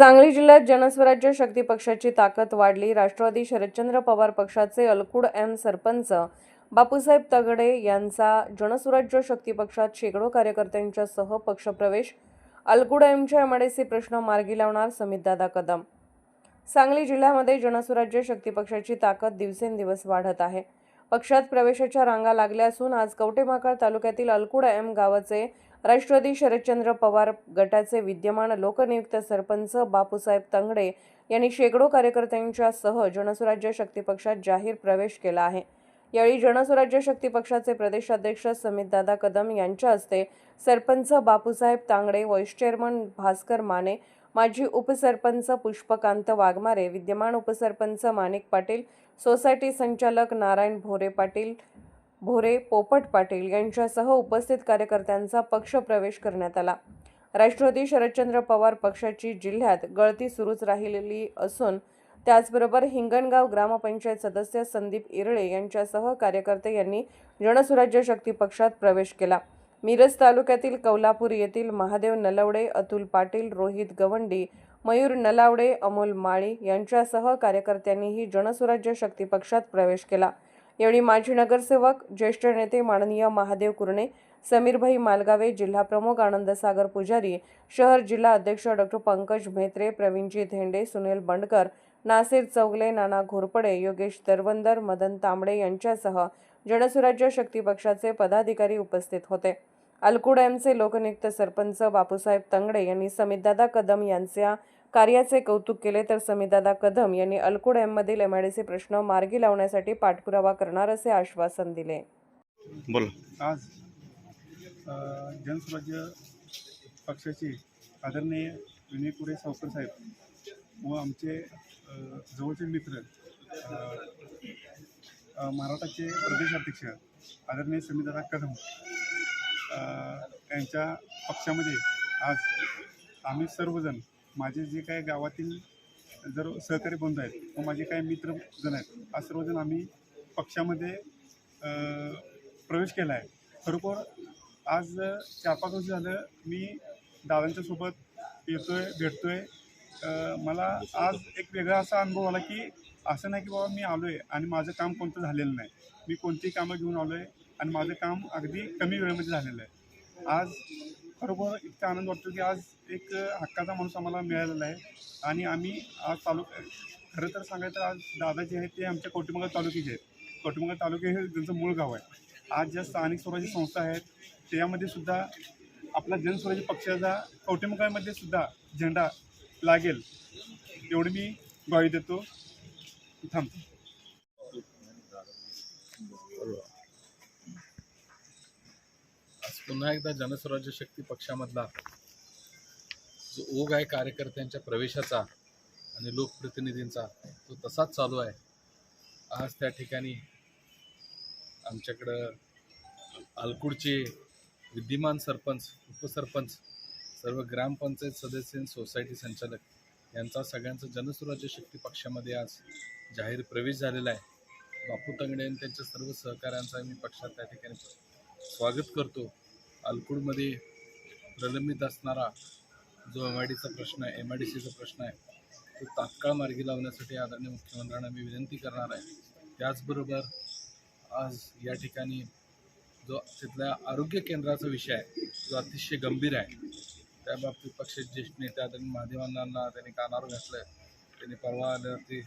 सांगली जिल्ह्यात जनस्वराज्य शक्ती पक्षाची ताकद वाढली. राष्ट्रवादी शरदचंद्र पवार पक्षाचे अलकुड एम सरपंच बापूसाहेब तगडे यांचा जनस्वराज्य शक्ती पक्षात शेकडो कार्यकर्त्यांच्यासह पक्षप्रवेश. अलकुड एमच्या एमआयडीसी प्रश्न मार्गी लावणार समितदादा कदम. सांगली जिल्ह्यामध्ये जनस्वराज्य शक्ती पक्षाची ताकद दिवसेंदिवस वाढत आहे. पक्षात प्रवेशाच्या रांगा लागल्या असून आज कवटेमाकळ तालुक्यातील अलकुड एम गावाचे राष्ट्रवादी शरदचंद्र पवार गटाचे विद्यमान लोकनियुक्त सरपंच बापूसाहेब तंगडे यांनी शेकडो कार्यकर्त्यांच्यासह जनसुराज्य शक्ती पक्षात जाहीर प्रवेश केला आहे. यावेळी जनसुराज्य शक्ती पक्षाचे प्रदेशाध्यक्ष समितदादा कदम यांच्या हस्ते सरपंच बापूसाहेब तांगडे व्हाईस चेअरमन भास्कर माने माजी उपसरपंच पुष्पकांत वाघमारे विद्यमान उपसरपंच माणिक पाटील सोसायटी संचालक नारायण भोरे पाटील भोरे पोपट पाटील यांच्यासह उपस्थित कार्यकर्त्यांचा पक्षप्रवेश करण्यात आला. राष्ट्रवादी शरदचंद्र पवार पक्षाची जिल्ह्यात गळती सुरूच राहिलेली असून त्याचबरोबर हिंगणगाव ग्रामपंचायत सदस्य संदीप इरळे यांच्यासह कार्यकर्ते यांनी जनसुराज्य शक्ती पक्षात प्रवेश केला. मिरज तालुक्यातील कौलापूर येथील महादेव नलवडे अतुल पाटील रोहित गवंडी मयूर नलावडे अमोल माळी यांच्यासह कार्यकर्त्यांनीही जनसुराज्य शक्ती पक्षात प्रवेश केला. यावेळी माजी नगरसेवक ज्येष्ठ नेते माननीय महादेव कुरणे समीरभाई मालगावे जिल्हा प्रमुख आनंदसागर पुजारी शहर जिल्हा अध्यक्ष डॉक्टर पंकज म्हेत्रे प्रवीणजी धेंडे सुनील बंडकर नासिर चौगले नाना घोरपडे योगेश दरवंदर मदन तांबडे यांच्यासह जनसुराज्य शक्ती पक्षाचे पदाधिकारी उपस्थित होते. अलकुड एमचे लोकनियुक्त सरपंच बापूसाहेब तंगडे यांनी समितदादा कदम यांच्या कार्याचे कौतुक केले तर समितदादा कदम यांनी अलकुड एममधील एमआयडीसी प्रश्न मार्गी लावण्यासाठी पाठपुरावा करणार असे आश्वासन दिले. बोला. आज जनस्वराज्य पक्षाचे आदरणीय विनय कुरे सावकर साहेब व आमचे जवळचे मित्र महाराष्ट्राचे प्रदेशाध्यक्ष आदरणीय समिदादा कदम यांच्या पक्षामध्ये आज आम्ही सर्वजण माझे जे काही गावातील जर सहकारी बंधू आहेत व माझे काही मित्रजण आहेत आज सर्वजण आम्ही पक्षामध्ये प्रवेश केला आहे. खरोखर आज चार पाच वर्ष झालं मी दादांच्या सोबत आहे भेटतो आहे मला आज एक वेगळा असा अनुभव आला की असं नाही की बाबा मी आलो आहे आणि माझं काम कोणतं झालेलं नाही. मी कोणतीही कामं घेऊन आलो आहे आणि माझं काम अगदी कमी वेळेमध्ये झालेलं आहे. आज खरोखर इतका आनंद वाटतो की आज एक हक्काचा माणूस आम्हाला मिळालेला आहे. आणि आम्ही आज तालुका खरं तर सांगायचं तर आज दादा जे आहेत ते आमच्या कौटुंबिक तालुक्याचे आहेत. कौटुंबिक तालुके हे त्यांचं मूळ गाव आहे. आज ज्या स्थानिक स्वराज्य संस्था आहेत त्यामध्ये सुद्धा आपला जनस्वराज्य पक्षाचा कौटुंबिकामध्ये सुद्धा झेंडा लागेल. एवढी मी ग्वाही देतो. थांबतो पुन्हा एकदा जनस्वराज्य शक्ती पक्षामधला जो ओघ आहे कार्यकर्त्यांच्या प्रवेशाचा आणि लोकप्रतिनिधींचा तो तसाच चालू आहे. आज त्या ठिकाणी आमच्याकडं आलकुडचे विद्यमान सरपंच उपसरपंच सर्व ग्रामपंचायत सदस्य आणि सोसायटी संचालक यांचा सगळ्यांचा जनस्वराज्य शक्ती पक्षामध्ये आज जाहीर प्रवेश झालेला आहे. बापू तंगडे आणि त्यांच्या सर्व सहकाऱ्यांचा मी पक्षात त्या ठिकाणी स्वागत करतो. अलकुडमध्ये प्रलंबित असणारा जो एम आय डीचा प्रश्न आहे एम आय डी सीचा प्रश्न आहे तो तात्काळ मार्गी लावण्यासाठी आदरणीय मुख्यमंत्र्यांना मी विनंती करणार आहे. त्याचबरोबर आज या ठिकाणी जो तिथल्या आरोग्य केंद्राचा विषय आहे जो अतिशय गंभीर आहे त्या बाबतीत पक्षाचे ज्येष्ठ नेते आदरणीय महादेवांना त्यांनी कानावर घातलं त्यांनी परवा आल्यावरती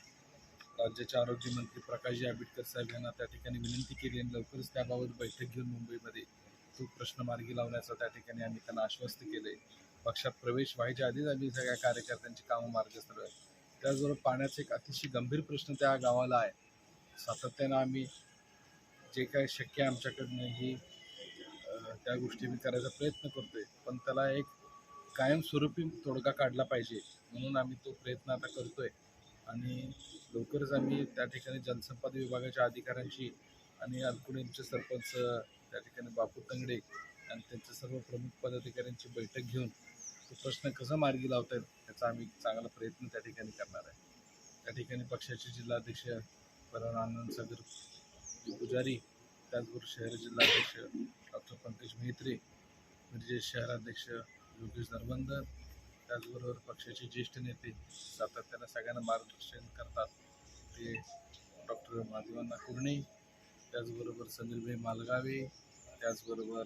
राज्याचे आरोग्यमंत्री प्रकाशजी आंबेडकर साहेब यांना त्या ठिकाणी विनंती केली आणि लवकरच त्याबाबत बैठक घेऊन मुंबईमध्ये तो प्रश्न मार्गी लावण्याचं त्या ठिकाणी आम्ही त्यांना आश्वस्त केले पक्षात प्रवेश व्हायच्या आधीच आम्ही सगळ्या कार्यकर्त्यांची कामं मार्गस्थ त्याचबरोबर पाण्याचा एक अतिशय गंभीर प्रश्न त्या गावाला आहे. सातत्यानं आम्ही जे काय शक्य आहे आमच्याकडनं ही त्या गोष्टी मी करायचा प्रयत्न करतोय. पण त्याला एक कायमस्वरूपी तोडगा काढला पाहिजे म्हणून आम्ही तो प्रयत्न आता करतोय. आणि लवकरच आम्ही त्या ठिकाणी जलसंपदा विभागाच्या अधिकाऱ्यांशी आणि अल्कुडींचे सरपंच त्या ठिकाणी बापू तंगडे आणि त्यांच्या सर्व प्रमुख पदाधिकाऱ्यांची बैठक घेऊन तो प्रश्न कसा मार्गी लावता येईल याचा आम्ही चांगला प्रयत्न त्या ठिकाणी करणार आहे. त्या ठिकाणी पक्षाचे जिल्हाध्यक्ष परवान आनंद सागर पुजारी त्याचबरोबर शहर जिल्हाध्यक्ष डॉक्टर पंकज मेहत्रे म्हणजे शहराध्यक्ष योगेश धर्मंदर त्याचबरोबर पक्षाचे ज्येष्ठ नेते सातत्यानं सगळ्यांना मार्गदर्शन करतात ते डॉक्टर माधवांना कुर्णे त्याचबरोबर सनीलभाई मालगावे त्याचबरोबर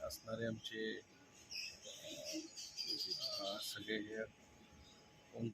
असणारे आमचे सगळे हे